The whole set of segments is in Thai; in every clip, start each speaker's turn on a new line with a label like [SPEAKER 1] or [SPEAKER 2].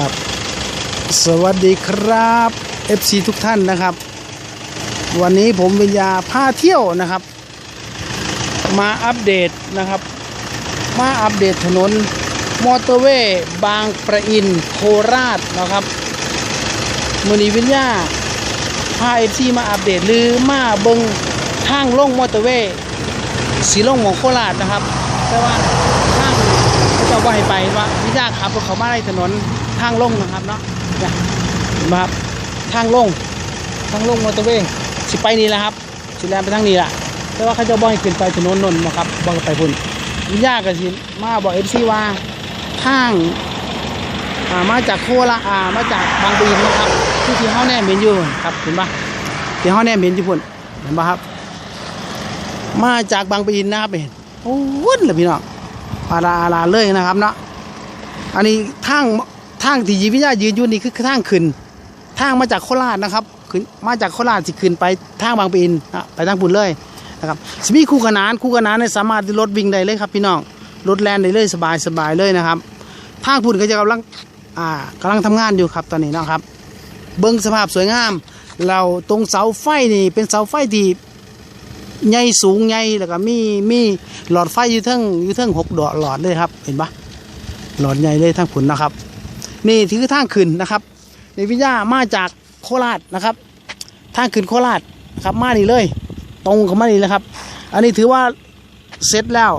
[SPEAKER 1] ครับ สวัสดีครับ FC ทุกท่านนะครับ วันนี้ผมวิญญาพาเที่ยวนะครับ มาอัปเดตนะครับ มาอัปเดตถนนมอเตอร์เวย์บางประอินโคราชนะครับมือนีวิญญาพาเอฟซีมาอัปเดตหรือมาเบิงทางลงมอเตอร์เวย์สีลงหมองโคราชนะครับ แต่ว่าทางเขาจะว่าให้ไปว่าวิญญาขับรถเขามาในถนน ทางลงนะครับเนาะเห็นไหมครับ ทางลง ทางลงมอเตอร์เวย์สิไปนี่แหละครับ สิแลนไปทางนี้แหละแต่ว่าเขาจะบ่ให้ขึ้นไปถนนนนท์นะครับบ่ให้ไปพุ่นวิญญาก็สิมาบอกเอฟซีว่าทางอ่ามาจากโคราชอ่ามาจากบางปะอินนะครับที่ที่เฮาแนมเห็นอยู่ครับเห็นปะที่เฮาแนมเห็นอยู่พุ่นเห็นปะครับ มาจากบางปะอินนะครับเห็นโอ้วุ่นเลยพี่น้องอาลาอาลาเลยนะครับเนาะอันนี้ทาง ทางที่ยีวิญญายืนอยู่นี่คือทางขึ้นทางมาจากโคราชนะครับขึ้นมาจากโคราชสิขึ้นไปทางบางปะอินไปทางพุ่นเลยนะครับมีคู่ขนานคู่ขนานเนี่ยสามารถรถวิ่งได้เลยครับพี่น้องรถแลนได้เลยสบายสบายเลยนะครับทางพุ่นก็จะกำลังอ่ากำลังทำงานอยู่ครับตอนนี้นะครับ เบิ้งสภาพสวยงาม เราตรงเสาไฟนี่เป็นเสาไฟที่ใหญ่สูงใหญ่แล้วก็มีมีหลอดไฟอยู่ทั้งอยู่ทั้งหกดอกหลอดเลยครับเห็นปะหลอดใหญ่เลยทั้งผุนนะครับ นี่ถือทางขึ้นนะครับในวิญญามาจากโคราชนะครับ ทางขึ้นโคราชนะครับมานี่เลย ตรงเข้ามานี่แหละครับ อันนี้ถือว่าเสร็จแล้ว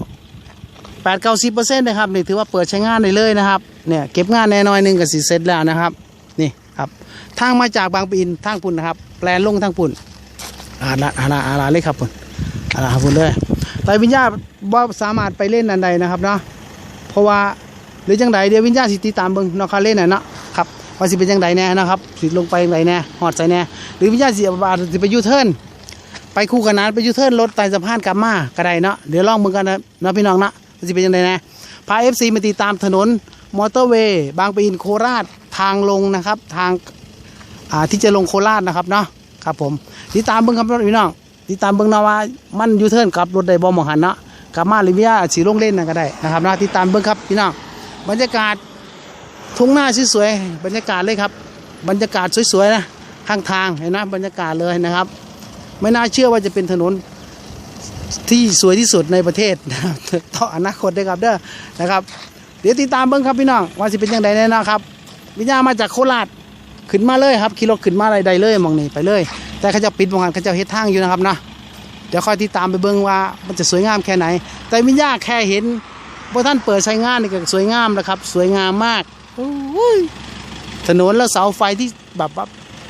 [SPEAKER 1] แปดเก้าสิบเปอร์เซ็นต์นะครับนี่ถือว่าเปิดใช้งานได้เลยนะครับเนี่ยเก็บงานแน่นอนหนึ่งกับสิเสร็จแล้วนะครับนี่ครับทางมาจากบางปะอินทางปุ่นนะครับแปลนลงทางปุ่นอาละอาละอาละเลยครับปุ่นอาละครับปุ่นเลยไตรวิญญาว่าสามารถไปเล่นอันใดนะครับเนาะเพราะว่า หรือจังใดเดี๋ยววิญญาณสิติตามเบิ่งนาะคาเล่นน่ะเนาะครับว่าสิเป็นจังใดแน่นะครับสิลงไปจังใดแน่หอดใส่แน่หรือวิญญาณสิบาสิไปยูเทิร์นไปคู่กันนั้นไปยูเทิร์นรถไต่สะพานกลับมาก็ได้เนาะเดี๋ยวลองมึงกันนะเนาะพี่น้องเนาะมันจะเป็นยังไงนะพาเอฟซีมาติดตามถนนมอเตอร์เวย์บางปะอินโคราชทางลงนะครับทางอ่าที่จะลงโคราชนะครับเนาะครับผมติดตามเบิ้งครับพี่น้องติดตามเบิ้งนาะว่ามันยูเทิร์นกลับรถไดบ่หมองหันเนาะกลับมาหรือว่าสีลงเล่นนะก็ได้นะครับเนาะติดตามเบิ้งครับพี่น้อง บรรยากาศทุ่งหน้าสวยๆบรรยากาศเลยครับ บรรยากาศสวยๆนะข้างทางเห็นนะบรรยากาศเลยนะครับ ไม่น่าเชื่อว่าจะเป็นถนนที่สวยที่สุดในประเทศนะครับต่ออนาคตด้วยครับเด้อนะครับ เดี๋ยวติดตามเบิ้งครับพี่น้องว่าจะเป็นยังไงแน่นะครับวิญญาณมาจากโคราชขึ้นมาเลยครับขี่รถขึ้นมาอะไรใดเลยมองนี่ไปเลย แต่เขาจะปิดมองหันเขาจะเฮ็ดทางอยู่นะครับนะเดี๋ยวคอยติดตามไปเบิ้งว่ามันจะสวยงามแค่ไหน แต่วิญญาณแค่เห็น ว่าท่านเปิดใช้งานนี่ก็สวยงามนะครับ สวยงามมากถนนแล้วเสาไฟที่แบบว่า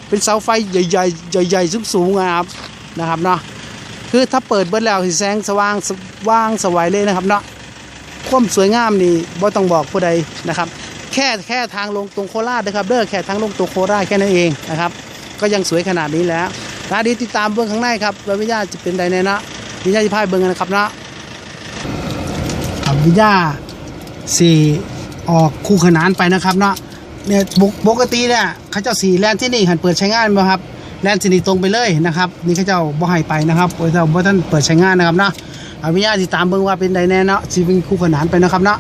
[SPEAKER 1] เป็นเสาไฟใหญ่ๆใหญ่ๆสูงๆอะครับนะครับเนาะคือถ้าเปิดเบิดแล้วสิแสงสว่างสว่างสวยเลยนะครับเนาะความสวยงามนี่บ่ต้องบอกผู้ใดนะครับ แค่แค่ทางลงตรงโคราชนะครับเด้อแค่ทางลงตรงโคราชแค่นั้นเองนะครับ ก็ยังสวยขนาดนี้แล้วนะดีติดตามเบื้องข้างในครับว่าวิญญาจะเป็นใดแน่เนาะวิญญาจะพายเบื้องนะครับเนาะ วิญญาสี่ออกคู่ขนานไปนะครับเนาะเนี่ยปกปกติเนี่ยเขาเจ้าสีแลนที่นี่หันเปิดใช้งานบ่ครับแลนสินีตรงไปเลยนะครับ นี่เขาเจ้าบ่ให้ไปนะครับโอ้ยเจ้าบ่ท่านเปิดใช้งานนะครับเนาะอนุญาติตามเบิ่งว่าเป็นใดแน่เนาะสิเป็นคู่ขนานไปนะครับเนาะ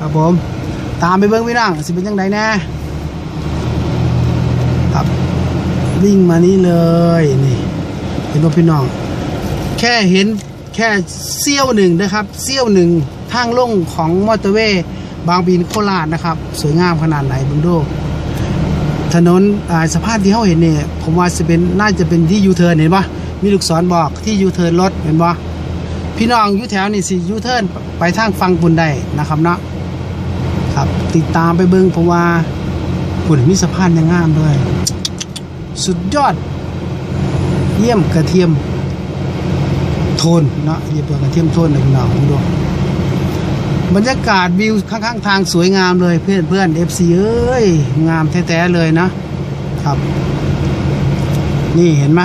[SPEAKER 1] ครับผมตามไปเบิ่งพี่น้องสิเป็นยังไงแน่ครับวิ่งมานี่เลยนี่เห็นบ่พี่น้อง แค่เห็นแค่เสี้ยวหนึ่งนะครับเสี้ยวหนึ่ง ทางลงของมอเตอร์เวย์บางปีนโคราชนะครับ สวยงามขนาดไหนเบุงดูถนนอ่าพที่เขาเห็นเนี่ยผมว่าจะเป็นน่าจะเป็นที่ยูเทิร์นเห็นปะมีลูกศรบอกที่ยูเทิร์นรถเห็นปะพี่น้องอยูแถวนี่สิยูเทิร์นไปทางฟังปุ่นได้นะครับเนาะครับ ติดตามไปเบิ้งผมว่าปุ่นมีสะพานยังงามด้วย สุดยอด เยี่ยมกระเทียมโทนเนาะเยี่ยมกระเทียมโทนเลยพี่น้องดู บรรยากาศวิวข้างๆทางสวยงามเลยเพื่อนเพื่อนเอฟซีเอ้ย งามแท้ๆเลยนะครับ นี่เห็นไหม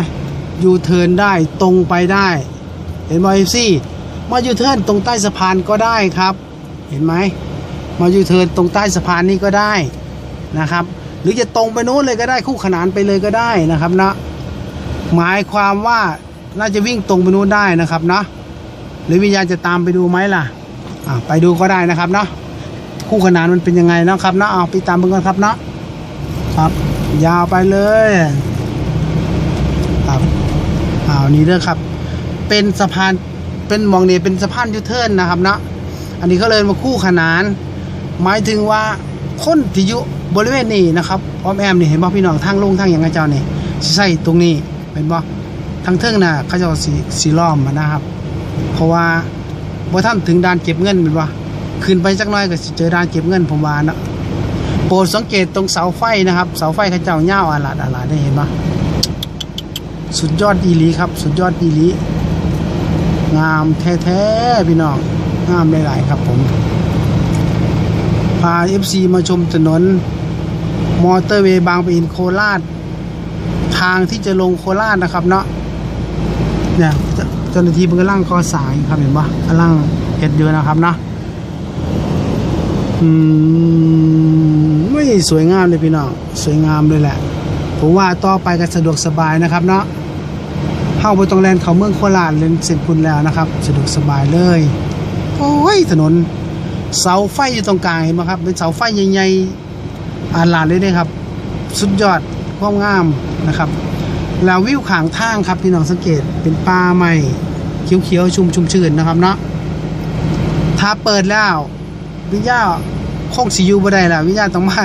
[SPEAKER 1] ยูเทิร์นได้ตรงไปได้ เห็นไหมเอฟซีมายูเทิร์นตรงใต้สะพานก็ได้ครับ เห็นไหมมายูเทิร์นตรงใต้สะพานนี่ก็ได้นะครับ หรือจะตรงไปนู้นเลยก็ได้คู่ขนานไปเลยก็ได้นะครับนะหมายความว่าน่าจะวิ่งตรงไปนู้นได้นะครับเนาะหรือวิญญาณจะตามไปดูไหมล่ะ ไปดูก็ได้นะครับเนาะคู่ขนานมันเป็นยังไงเนาะครับเนาะเอาไปตามเบิ่งกันครับเนาะครับ ยาวไปเลยครับอ้าวนี่เด้อครับ เป็นสะพานเป็นมองเนี่เป็นสะพานยูเทิร์นนะครับเนาะอันนี้ก็เลยมาคู่ขนาน หมายถึงว่าคนที่อยู่บริเวณนี้นะครับอ้อมแอมนี่เห็นบ่พี่น้องทางลงทางอย่างไงเจ้านี่ใส่ตรงนี้เป็นบ่ทางเทิงน่ะเขาจะสีสีล้อมนะครับ เพราะว่า บ่ท่านถึงด่านเก็บเงินเป็นบ่ขึ้นไปจักหน้อยก็สิเจอด่านเก็บเงินผมว่าเนาะโปรดสังเกตตรงเสาไฟนะครับ เสาไฟเขาเจ้าเงาวอาลาดอาลาดได้เห็นบ่สุดยอดอีลีครับ สุดยอดอีลีงามแท้ๆพี่น้องงามหลายๆครับผมพา FC มาชมถนน มอเตอร์เวย์บางปะอินโคราช ทางที่จะลงโคราชนะครับเนาะเนี่ย เจ้าหน้าที่มันกำลังก่อสร้างอยู่ครับเห็นปะกำลังเห็ดอยู่นะครับเนาะอืมไม่สวยงามเลยพี่น้องสวยงามเลยแหละผมว่าต่อไปก็สะดวกสบายนะครับเนาะเข้าไปตรงแลนเขาเมืองโคราชเลนเสร็จคุณแล้วนะครับ สะดวกสบายเลย โอ้ยถนน เสาไฟอยู่ตรงกลางเห็นไหมครับเป็นเสาไฟใหญ่ๆอาลาดเลยนะครับ สุดยอดความงามนะครับ แล้ววิวขางทางครับพี่น้องสังเกตเป็นป่าใหม่เขียวๆชุ่มชุ่มชื่นนะครับเนาะถ้าเปิดแล้ววิญญาคงสิอยูบ่ได้แล้ววิญญาต้องมา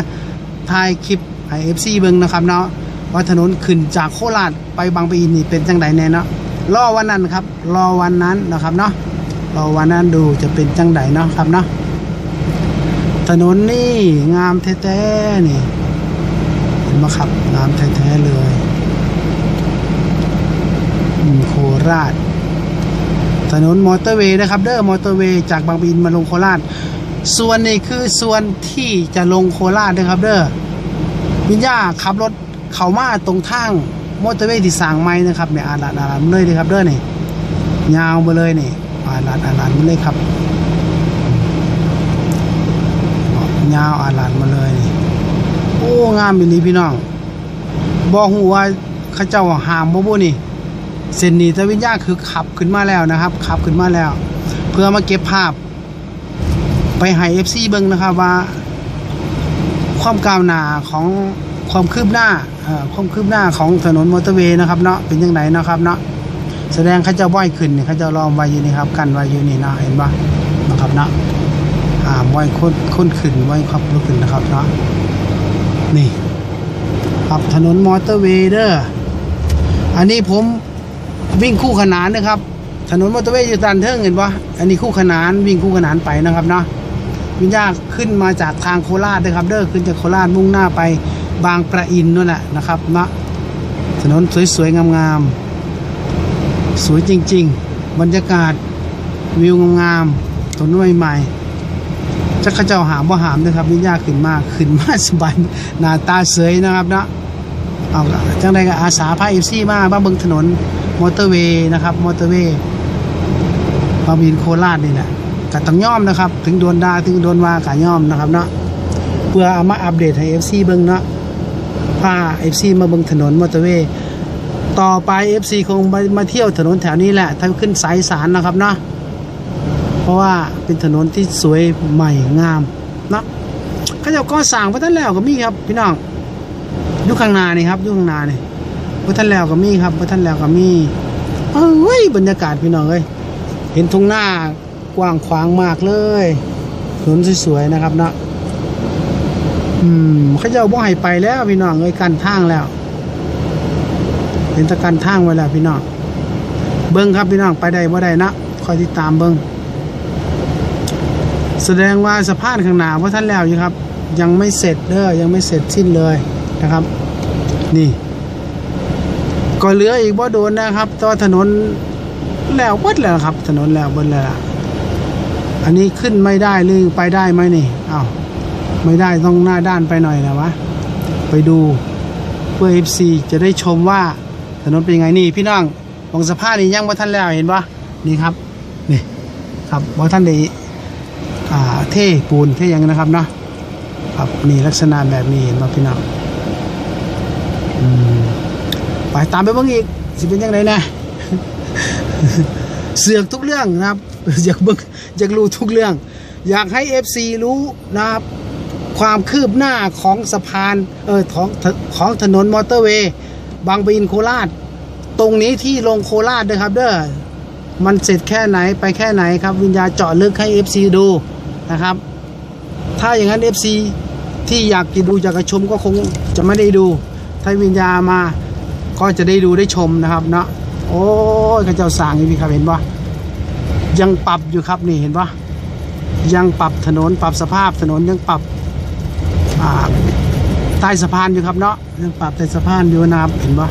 [SPEAKER 1] ถ่ายคลิปไอเอฟซีเบิงนะครับเนาะว่าถนนขึ้นจากโคราชไปบางปะอินนี่เป็นจังไดแน่เนาะรอวันนั้นครับรอวันนั้นนะครับเนาะรอวันนั้นดูจะเป็นจังไดเนาะครับเนาะถนนนี่งามแท้ๆนี่เห็นไหมครับงามแท้ๆเลย โคราช ถนนมอเตอร์เวย์นะครับ เด้อมอเตอร์เวย์จากบางปะอินมาลงโคราช ส่วนนี้คือส่วนที่จะลงโคราชนะครับ เด้อวิญญาขับรถเข้ามาตรงทางมอเตอร์เวย์ที่สร้างใหม่นะครับเนี่ยอาลาดอาลาดเลยเลยครับ เด้อนี่ยาวมาเลยนี่อาลาดอาลาดมาเลยครับยาวอาลาดมาเลยนี่โอ้งามอีหลีพี่น้องบอกหูว่าเขาเจ้าห้ามบ่บ่นี่ เส้นนี้ตวิญญาคือขับขึ้นมาแล้วนะครับ ขับขึ้นมาแล้ว เพื่อมาเก็บภาพ ไปให้เอฟซีเบิ้งนะครับว่า ความก้าวหน้าของความคืบหน้าความคืบหน้าของถนนมอเตอร์เวย์นะครับเนาะเป็นยังไงนะครับเนาะแสดงเขาจะบ่อยขึ้นเนี่ยเขาจะล้อมไว้อยู่นี่ครับ กันไว้อยู่นี่นะเห็นปะนะครับเนาะอ่าไว้ค้นค้นขึ้นไว้ขับรถขึ้นนะครับเนาะนี่ครับถนนมอเตอร์เวย์เด้ออันนี้ผม วิ่งคู่ขนานนะครับ ถนนมอเตอร์เวย์ยูตันเทิงเห็นปะอันนี้คู่ขนานวิ่งคู่ขนานไปนะครับเนาะวิญญาขึ้นมาจากทางโคราชนะครับเด้อขึ้นจากโคราชมุ่งหน้าไปบางประอินนั่นแหละนะครับนะถนนสวยๆงามๆสวยจริง ๆ บรรยากาศวิวงามๆถนนใหม่ๆจะเข้าเจ้าหามว่าหามด้วยครับวิญญาขึ้นมากขึ้นมาสบายหน้าตาเสยนะครับเนาะเอาจังใดก็อาสาพาเอฟซีมาบ้าเบิงถนน มอเตอร์เวย์นะครับมอเตอร์เวย์บางบินโคราชนี่แหละก็ต้องย่อมนะครับ ถึงโดนดาถึงโดนวากาย่อมนะครับเนาะเพื่อเอามาอัปเดตให้เอฟซีเบิงเนาะพาเอฟซีมาเบิงถนนมอเตอร์เวย์ต่อไปเอฟซีคงมามาเที่ยวถนนแถวนี้แหละถ้าขึ้นสายสารนะครับเนาะเพราะว่าเป็นถนนที่สวยใหม่งามเนาะเขาจะก่อสร้างไปตั้งแล้วก็มีครับพี่น้องอยู่ข้างหน้านี่ครับอยู่ข้างหน้านี่ พระท่านแล้วก็มีครับพระท่านแล้วก็มีเอ้ยบรรยากาศพี่น้องเอ้ยเห็นทุ่งหน้ากว้างขวางมากเลยถนนสวยๆนะครับเนาะอืมเขาจะเอาบ่ให้ไปแล้วพี่น้องเอ้ยกันทางแล้ว เห็นตะกันทางไว้แล้วพี่น้องเบิ้งครับพี่น้องไปได้บ่ได้นะคอยติดตามเบิ้งแสดงว่าสะพานข้างหน้าพระท่านแล้วอยู่ครับ ยังไม่เสร็จเด้อยังไม่เสร็จสิ้นเลยนะครับ นี่ ก็เหลืออีกบ่โดนนะครับต่อถนนแล้วเบิดแล้วครับ ถนนแล้วเบิดแล้วล่ะอันนี้ขึ้นไม่ได้หรือไปได้ไหมนี่อ้าวไม่ได้ต้องหน้าด้านไปหน่อยนะวะไปดูเพื่อ FC จะได้ชมว่าถนนเป็นยังไงนี่พี่น้องบางสะพานนี่ยังบ่ทันแล้วเห็นปะนี่ครับนี่ครับบ่ทันได้อ่าเท่ปูนเทหยังนะครับเนาะครับนี่ลักษณะแบบนี้เห็นปะพี่น้องอืม ไปตามไปบิ่งอีกสิเป็นยังไงนะเสือกทุกเรื่องนะครับอยากเบิ่งอยากรู้ทุกเรื่อง อยากให้ FC รู้นะครับ ความคืบหน้าของสะพานเออของของถนนมอเตอร์เวย์บางปะอินโคราช ตรงนี้ที่ลงโคราชนะครับเด้อมันเสร็จแค่ไหนไปแค่ไหนครับ วิญญาเจาะลึกให้ FC ดูนะครับ ถ้าอย่างนั้น FC ที่อยากจะดูอยากจะชมก็คงจะไม่ได้ดู ถ้าวิญญามา ก็จะได้ดูได้ชมนะครับเนาะโอ้ยข้าเจ้าสางนี่พี่ครับเห็นปะยังปรับอยู่ครับนี่เห็นปะยังปรับถนนปรับสภาพถนนยังปรับใต้สะพานอยู่ครับเนาะยังปรับใต้สะพานอยู่นะครับเห็นปะ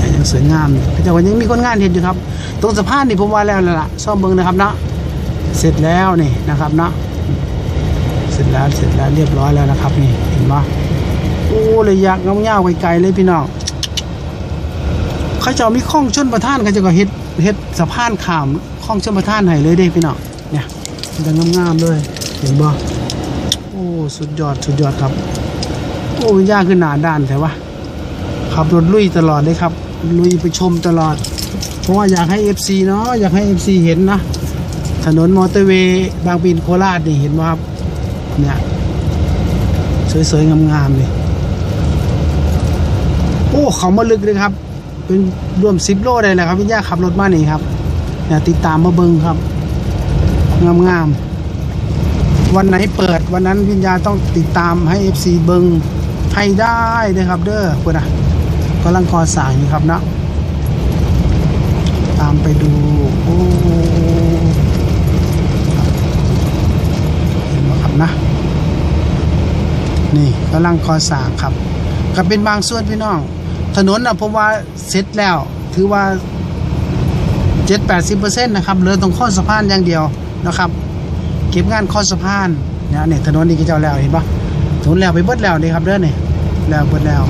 [SPEAKER 1] อ่ายังสวยงามข้าเจ้าก็ยังมีคนงานเห็นอยู่ครับ ตรงสะพานนี่ผมว่าแล้วล่ะซ่อมเบิงนะครับเนาะเสร็จแล้วนี่นะครับเนาะเสร็จแล้วเสร็จแล้วเรียบร้อยแล้วนะครับนี่เห็นปะ เลยยากเงาๆไกลๆเลยพี่น้องเขาจะมีข้องชนประท่านเขาจะก็เฮ็ดเฮ็ดสะพานขามข้องชนประท่านให้เลยเด้พี่น้องเนี่ยมันจะงามๆเลยเห็นบ่โอ้สุดยอดสุดยอดครับ โอ้ยากขึ้นหนาด้านแต่ว่าขับรถลุยตลอดเลยครับลุยไปชมตลอด เพราะว่าอยากให้ FC เนาะอยากให้ FC เห็นนะถนนมอเตอร์เวย์บางปีนโคราชนี่เห็นไหมครับเนี่ยสวยๆงามๆเลย โอ้เขามาลึกเลยครับ เป็นรวมสิบโลได้แหละครับพี่ย่าขับรถมานี่ครับเนี่ยติดตามมาเบิงครับ งามๆวันไหนเปิดวันนั้นวิญญาต้องติดตามให้ FC เบิงให้ได้เลยครับ เด้อคุณนะกำลังก่อสางอยู่ครับนะ ตามไปดูโอ้เห็นไหมครับนะ นี่กำลังก่อสางครับก็เป็นบางส่วนพี่น้อง ถนนนะผมว่าเสร็จแล้ว ถือว่า7-80%นะครับเหลือตรงข้อสะพานอย่างเดียวนะครับ เก็บงานข้อสะพานเนี่ยเนี่ยถนนนี่ก็เจ้าแล้วเห็นปะถนนแล้วไปเบิดแล้วนี่ครับเด้อเนี่ยแล้วเบิดแล้ว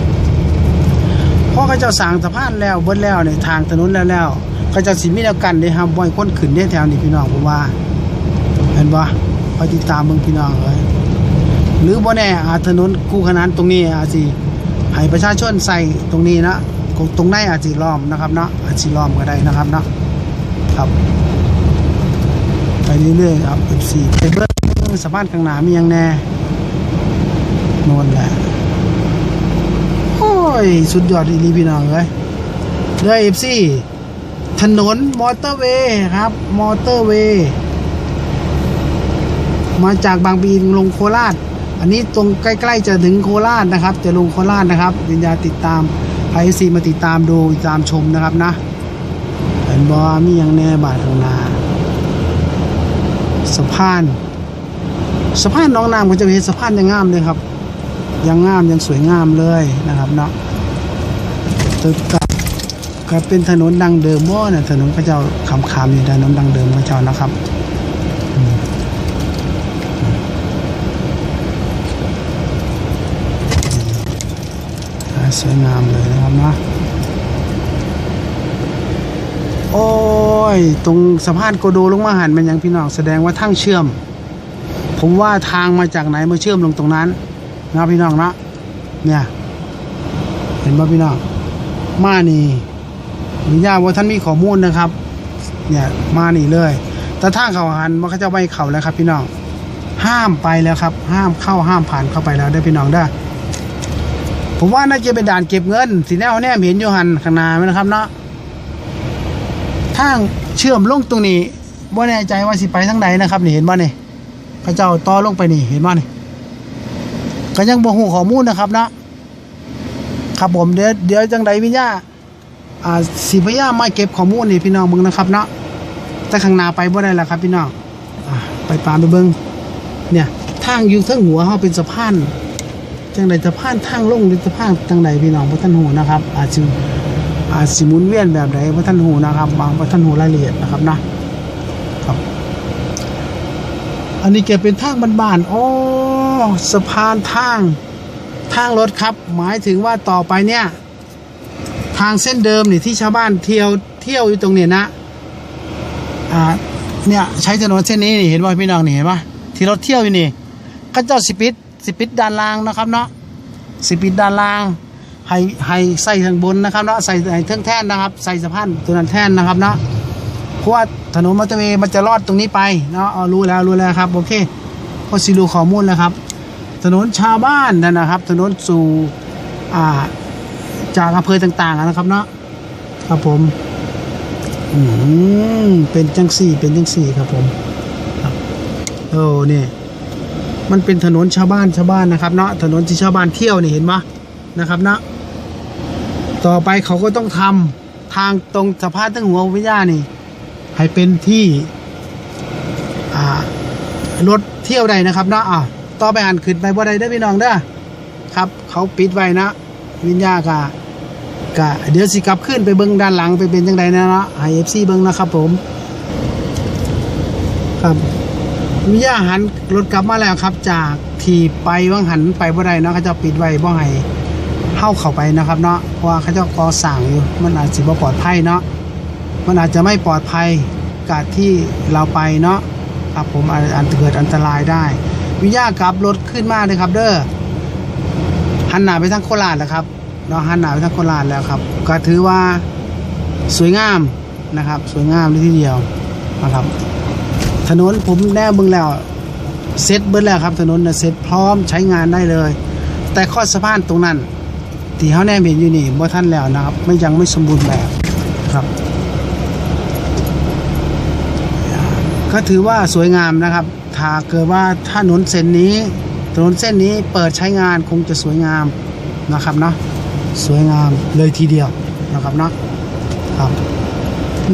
[SPEAKER 1] พอเขาเจ้าสร้างสะพานแล้วเบิดแล้วเนี่ยทางถนนแล้วแล้วเขาเจ้าสิมีแนวกันได้ครับบ่อยคนขึ้นเนี่ยแถวนี้พี่น้องผมว่า เห็นปะคอยติดตามเมืองพี่น้องเลยหรือบ่แน่อาถนนคู่ขนานตรงนี้อาจสิ ให้ประชาชนใส่ตรงนี้นะตรงในอาจสิล้อมนะครับเนาะอาจสิล้อมก็ได้นะครับเนาะครับไปเรื่อยๆครับ F4 ไปเบิ่งสะพานข้างหน้ามียังแน่โนนแหละโอ้ย สุดยอดอีลีพี่น้องเลยเด้อ F4 ถนนมอเตอร์เวย์ครับ มอเตอร์เวย์มาจากบางปีลงโคราช อันนี้ตรงใกล้ ๆ จะถึงโคราชนะครับ จะลงโคราชนะครับวิญญาติดตามไอซีมาติดตามดูตามชมนะครับนะเห็นบอมีอย่างแน่บาทข้างหน้าสะพานสะพานน้องน้ำก็จะเห็นสะพานยังงามเลยครับ ยังงามยังสวยงามเลยนะครับเนาะตึกกับก็เป็นถนนดังเดิมว่าเนี่ยถนนพระเจ้าคำคำอยู่ถนนดังเดิมพระเจ้านะครับ สวยงามเลยนะครับนะ โอ้ย ตรงสะพานโกโดลงมาหันมันยังพี่น้องแสดงว่าทางเชื่อม ผมว่าทางมาจากไหนมาเชื่อมลงตรงนั้นนะพี่น้องนะเนี่ย เห็นป่ะพี่น้องมานี่มีญาติว่าท่านมีข้อมูลนะครับ เนี่ยมานี่เลย แต่ทางเขาหันมันเขาจะไปเข่าแล้วครับ พี่น้องห้ามไปแล้วครับ ห้ามเข้าห้ามผ่านเข้าไปแล้วได้พี่น้องได้ ผมว่าน่าจะเป็นด่านเก็บเงิน สีแนวแนมเห็นอยู่หันข้างหน้าไหมนะครับเนาะทางเชื่อมลงตรงนี้ว่าแน่ใจว่าสิไปทางไหนนะครับนี่เห็นบ่นี่พระเจ้าต่อลงไปนี่เห็นบ่นี่ก็ยังบ่ฮู้ข้อมูลนะครับเนาะครับผมเดี๋ยวเดี๋ยวจังใดวิญญาอ่าสิพยามาเก็บข้อมูลนี่พี่น้องเบิ่งนะครับเนาะแต่ข้างหน้าไปบ่ได้แล้วครับพี่น้องอไปตามไปเบิ่งเนี่ยทางอยู่ทั้งหัวเฮาเป็นสะพาน จังใดจะผ่านทางลงหรือจะผ่านทางใดพี่น้องพระท่านหูนะครับ อาจจะอาจสิมุนเวียนแบบใดพระท่านหูนะครับบางพระท่านหูรายละเอียดนะครับนะครับ อันนี้แกเป็นทางบานๆอ๋อสะพานทางทางรถครับ หมายถึงว่าต่อไปเนี่ย ทางเส้นเดิมนี่ที่ชาวบ้านเที่ยวเที่ยวอยู่ตรงเนี้ยนะอ่าเนี่ยใช้ถนนเส้นนี้นี่เห็นป่ะพี่น้องนี่เห็นป่ะที่รถเที่ยวอยู่นี่ก็เจ้าสิปิด สิปิดด้านล่างนะครับเนาะสิปิดด้านล่างให้ให้ใส่ทางบนนะครับเนาะใส่ให้เทิงแท่นนะครับ ใส่สะพานตัวนั้นแท่นนะครับเนาะเพราะว่าถนนมอเตอร์เวย์มันจะลอดตรงนี้ไปเนาะรู้แล้วรู้แล้วครับโอเคก็สิรูข้อมูลแล้วครับ ถนนชาวบ้านนั่นนะครับ ถนนสู่อ่าจากอำเภอต่างๆนะครับเนาะครับผมอืมเป็นจังสี่เป็นจังสี่ครับผมครับโอ้เนี่ย มันเป็นถนนชาวบ้านชาวบ้านนะครับเนาะถนนที่ชาวบ้านเที่ยวนี่เห็นปะนะครับเนาะต่อไปเขาก็ต้องทำทางตรงสะพานตั้งหัววิญญานี่ ให้เป็นที่อ่ารถเที่ยวใดนะครับเนาะอะต่อไปหันขึ้นไปบ่ได้เด้พี่น้องเด้อครับ เขาปิดไว้นะ วิญญากะกะเดี๋ยวสิกลับขึ้นไปเบิ้งด้านหลังไปเป็นจังใดนะเนาะให้เอฟซีเบิ้งนะครับผม ครับ วิญญาหันรถกลับมาแล้วครับ จากที่ไปว่างหันไปบ่ได้เนาะเขาจะปิดไว้บ่ให้เข้าเข้าไปนะครับเนาะเพราะว่าเขาจะก่อสั่งอยู่มันอาจสิบ่ปลอดภัยเนาะมันอาจจะไม่ปลอดภัยกับที่เราไปเนาะครับผมอาจจะเกิดอันตรายได้ วิญญากลับรถขึ้นมาเลยครับ เด้อหันหน้าไปทางโคราชแล้วครับเนาะหันหน้าไปทางโคราชแล้วครับ ก็ถือว่าสวยงามนะครับ สวยงามเลยทีเดียวนะครับ ถนนผมแน่เบึงแล้วเซ็ตเบิดแล้วครับถนนน่ะเซ็ตพร้อมใช้งานได้เลย แต่ข้อสะพานตรงนั้นที่เขาแน่เห็นอยู่นี่บ่ท่านแล้วนะครับ ไม่ยังไม่สมบูรณ์แบบครับ ก็ถือว่าสวยงามนะครับ ถ้าเกิดว่าถนนเส้นนี้ ถนนเส้นนี้เปิดใช้งานคงจะสวยงามนะครับเนาะสวยงามเลยทีเดียวนะครับเนาะครับ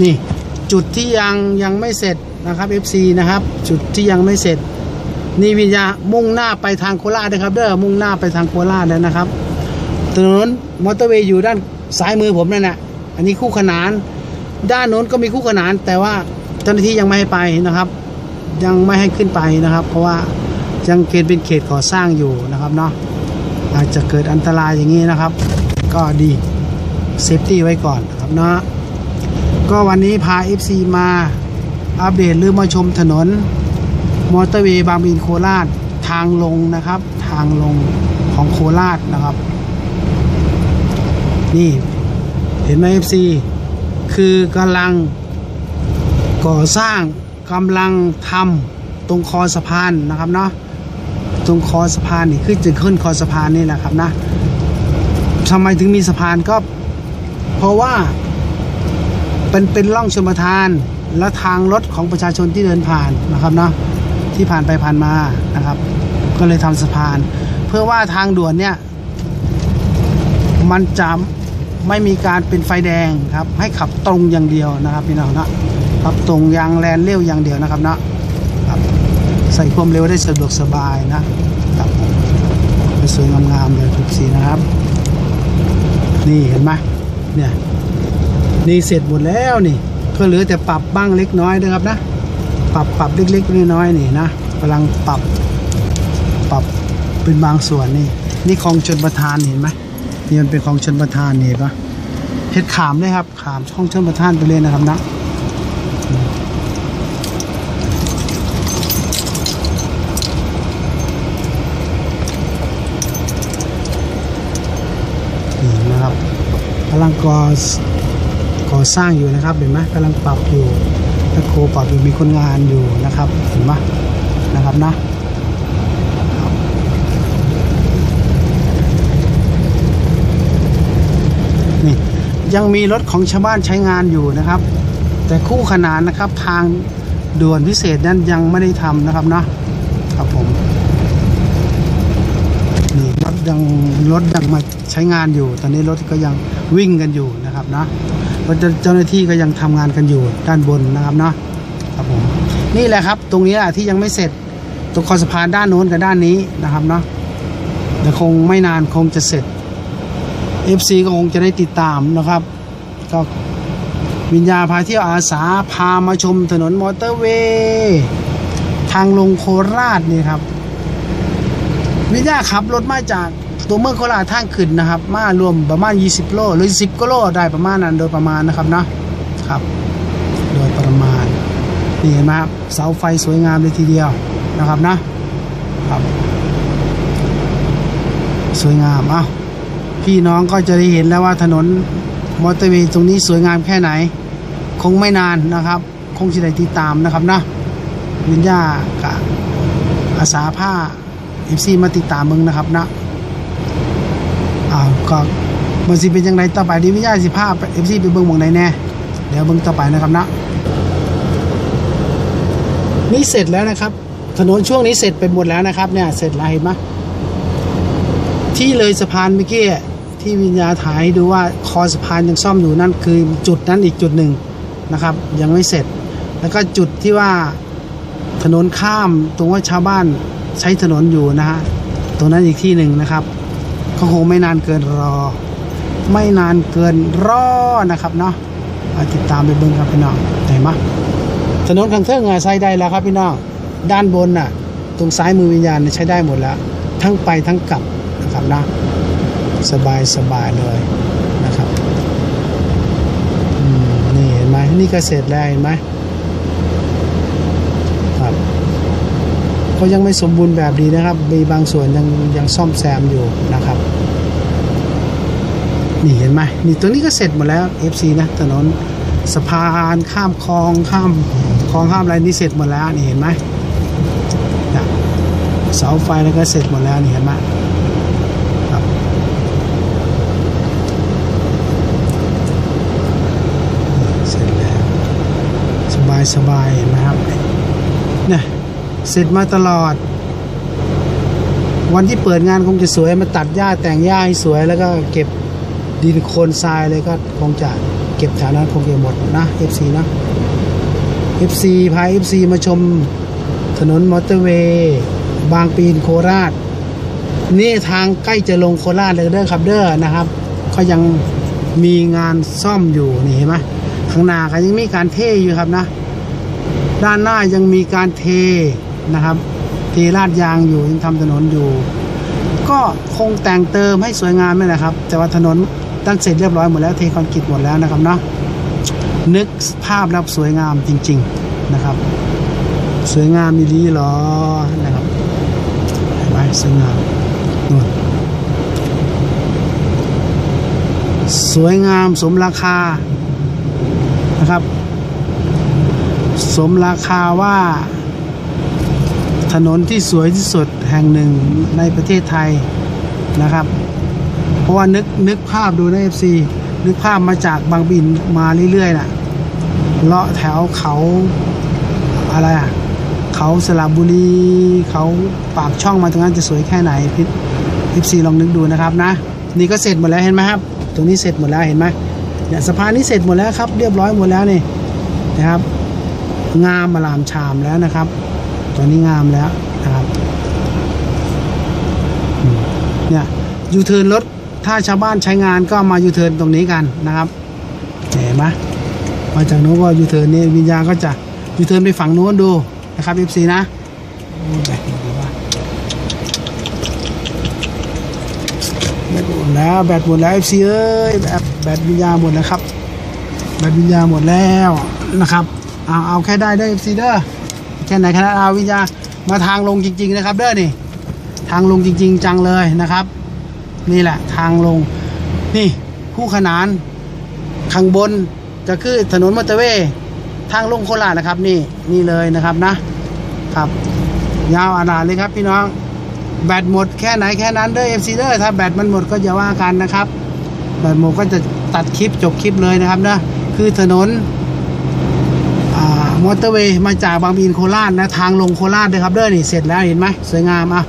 [SPEAKER 1] นี่จุดที่ยังยังไม่เสร็จ นะครับ FC นะครับ จุดที่ยังไม่เสร็จ นี่วิญญามุ่งหน้าไปทางโคราชนะครับ เด้อมุ่งหน้าไปทางโคราชแล้วนะครับถนนมอเตอร์เวย์อยู่ด้านซ้ายมือผมนั่นแหละอันนี้คู่ขนาน ด้านโน้นก็มีคู่ขนาน แต่ว่าเจ้าหน้าที่ยังไม่ให้ไปนะครับ ยังไม่ให้ขึ้นไปนะครับ เพราะว่ายังเกณฑ์เป็นเขตก่อสร้างอยู่นะครับเนาะอาจจะเกิดอันตรายอย่างนี้นะครับ ก็ดีเซฟตี้ไว้ก่อนนะครับเนาะก็วันนี้พา FC มา อัปเดตหรือมาชมถนน มอเตอร์เวย์บางบินโคราชทางลงนะครับ ทางลงของโคราชนะครับ นี่ เห็นไหม FC คือกำลังก่อสร้างกำลังทำตรงคอสะพานนะครับเนาะตรงคอสะพานนี่คือจะขึ้นคอสะพานนี่แหละครับนะทำไมถึงมีสะพานก็ เพราะว่าเป็นเป็นร่องชลประทาน และทางรถของประชาชนที่เดินผ่านนะครับเนาะที่ผ่านไปผ่านมานะครับ ก็เลยทำสะพาน เพื่อว่าทางด่วนเนี่ยมันจะไม่มีการเป็นไฟแดงครับ ให้ขับตรงอย่างเดียวนะครับพี่น้องนะขับตรงยางแลนเร็วอย่างเดียวนะครับนะครับ ใส่ความเร็วได้สะดวกสบายนะครับสวยงามๆเลยทุกสีนะครับ นี่เห็นไหมเนี่ยนี่เสร็จหมดแล้วนี่ ก็เหลือแต่ปรับบ้างเล็กน้อยนะครับนะ ปรับปรับเล็กๆน้อยๆนี่นะกำลังปรับปรับเป็นบางส่วนนี่ นี่คลองชนประทานเห็นไหมนี่มันเป็นคลองชนประทานนี่เห็นปะเห็ดขามด้วยครับขามช่องชนประทานไปเลยนะครับนะนี่นะครับกำลังกอก่อ สร้างอยู่นะครับ เห็นไหมกำลังปรับอยู่ตะโคปรับอยู่มีคนงานอยู่นะครับ เห็นไหมนะครับนะนี่ยังมีรถของชาวบ้านใช้งานอยู่นะครับ แต่คู่ขนานนะครับทางด่วนพิเศษนั้นยังไม่ได้ทำนะครับเนาะครับผมนี่รถยังรถยังมาใช้งานอยู่ ตอนนี้รถก็ยังวิ่งกันอยู่นะครับเนาะ รถเจ้าหน้าที่ก็ยังทำงานกันอยู่ด้านบนนะครับเนาะครับผมนี่แหละครับตรงนี้แหละที่ยังไม่เสร็จตรงคอสะพานด้านโน้นกับด้านนี้นะครับเนาะแต่คงไม่นานคงจะเสร็จ FC ก็คงจะได้ติดตามนะครับก็วิญญาพาเที่ยวอาสาพามาชมถนนมอเตอร์เวย์ทางลงโคราชนี่ครับวิญญาขับรถมาจาก ตัวเมืองโคราชทางขึ้นนะครับ มารวมประมาณ 20 โลหรือ 10กิโลได้ประมาณนั้นโดยประมาณนะครับนะครับ โดยประมาณนี่เห็นไหมครับเสาไฟสวยงามเลยทีเดียวนะครับนะครับ สวยงามเอ้าพี่น้องก็จะได้เห็นแล้วว่าถนนมอเตอร์เวย์ตรงนี้สวยงามแค่ไหน คงไม่นานนะครับ คงจะได้ติดตามนะครับนะวิญญากับอาสาผ้าเอฟซีมาติดตามมึงนะครับนะ อ่าก็มันสิเป็นยังไงต่อไปดีวิญญาสิภาพเอฟซีไปเบิ่งหมองไหนแน่เดี๋ยวเบิ่งต่อไปนะครับนะนี่เสร็จแล้วนะครับ ถนนช่วงนี้เสร็จไปหมดแล้วนะครับเนี่ยเสร็จแล้วเห็นไหมที่เลยสะพานเมื่อกี้ที่วิญญาถ่ายให้ดูว่าคอสะพานยังซ่อมอยู่นั่นคือจุดนั้นอีกจุดหนึ่งนะครับ ยังไม่เสร็จ แล้วก็จุดที่ว่าถนนข้ามตรงว่าชาวบ้านใช้ถนนอยู่นะฮะตรงนั้นอีกที่หนึ่งนะครับ ก็คงไม่นานเกินรอ ไม่นานเกินรอนะครับเนาะติดตามไปเบิ่งครับพี่น้องไหนมถนนข้างเทิงใช้ได้แล้วครับพี่น้องด้านบนน่ะ ตรงซ้ายมือวิญญาณใช้ได้หมดแล้ว ทั้งไปทั้งกลับนะครับนะสบายสบายเลยนะครับนี่เห็นไหมนี่ก็เสร็จแล้วเห็นไหมครับ ก็ยังไม่สมบูรณ์แบบดีนะครับ มีบางส่วนยังยังซ่อมแซมอยู่นะครับ นี่เห็นไหมนี่ตรงนี้ก็เสร็จหมดแล้ว FC นะถนนสะพานข้ามคลองข้ามคลองข้ามอะไรนี่เสร็จหมดแล้วนี่เห็นไหมเสาไฟแล้วก็เสร็จหมดแล้วนี่เห็นไหมครับเสร็จแล้วสบายสบายเห็นไหมครับ เสร็จมาตลอด วันที่เปิดงานคงจะสวยมาตัดหญ้าแต่งหญ้าให้สวยแล้วก็เก็บดินโคลนทรายเลยก็คงจะเก็บแถวนั้นคงจะหมดนะ FC นะ FC พา FC มาชมถนนมอเตอร์เวย์บางปีนโคราช นี่ทางใกล้จะลงโคราชเลยเด้อครับเด้อนะครับ ก็ยังมีงานซ่อมอยู่นี่เห็นไหมข้างหน้าก็ยังมีการเทอยู่ครับนะ ด้านหน้ายังมีการเท นะครับเทลาดยางอยู่ยังทำถนนอยู่ ก็คงแต่งเติมให้สวยงามนี่แหละครับ แต่ว่าถนนตั้งเสร็จเรียบร้อยหมดแล้วเทคอนกรีตหมดแล้วนะครับเนาะนึกภาพแล้วสวยงามจริง ๆนะครับ สวยงามดีๆหรอนะครับไหมสวยงามนู่นสวยงามสมราคานะครับ สมราคาว่า ถนนที่สวยที่สุดแห่งหนึ่งในประเทศไทยนะครับ เพราะว่านึกนึกภาพดูนะเอฟซีนึกภาพมาจากบางบินมาเรื่อยๆน่ะเลาะแถวเขาอะไรอะเขาสระบุรีเขาปากช่องมาตรงนั้นจะสวยแค่ไหนพี่เอฟซีลองนึกดูนะครับนะ นี่ก็เสร็จหมดแล้วเห็นไหมครับ ตรงนี้เสร็จหมดแล้วเห็นไหมเนี่ยสะพานนี้เสร็จหมดแล้วครับ เรียบร้อยหมดแล้วนี่นะครับ งามมาลามชามแล้วนะครับ ตอนนี้งามแล้วนะครับเนี่ยยูเทิร์นรถถ้าชาวบ้านใช้งานก็มายูเทิร์นตรงนี้กันนะครับเห็นไหมมาจากโน้นก็ยูเทิร์นนี่วิญญาณก็จะยูเทิร์นไปฝั่งโน้นดูนะครับเอฟซีนะแบตหมดแล้วแบตหมดแล้วเอฟซีเอ้ยแบตแบตวิญญาณหมดแล้วครับแบตวิญญาณหมดแล้วนะครับเอาเอาแค่ได้ได้เอฟซีเด้อ แค่ไหนแค่นั้นเอาวิญญามาทางลงจริง ๆ นะครับ เด้อนี่ ทางลงจริง ๆ จังเลยนะครับ นี่แหละทางลง นี่คู่ขนานข้างบนก็คือถนนมอเตอร์เวย์ทางลงโคราชนะครับ นี่นี่เลยนะครับนะครับ ยาวอาดเลยครับพี่น้องแบตหมดแค่ไหนแค่นั้นเด้อเอฟซีเด้อถ้าแบตมันหมดก็อย่าว่ากันนะครับแบตหมดก็จะตัดคลิปจบคลิปเลยนะครับนะคือถนน มอเตอร์เวย์มาจากบางปีนโคราชนะ ทางลงโคราชเลยครับเด้อนี่เสร็จแล้วเห็นไหมสวยงามอะ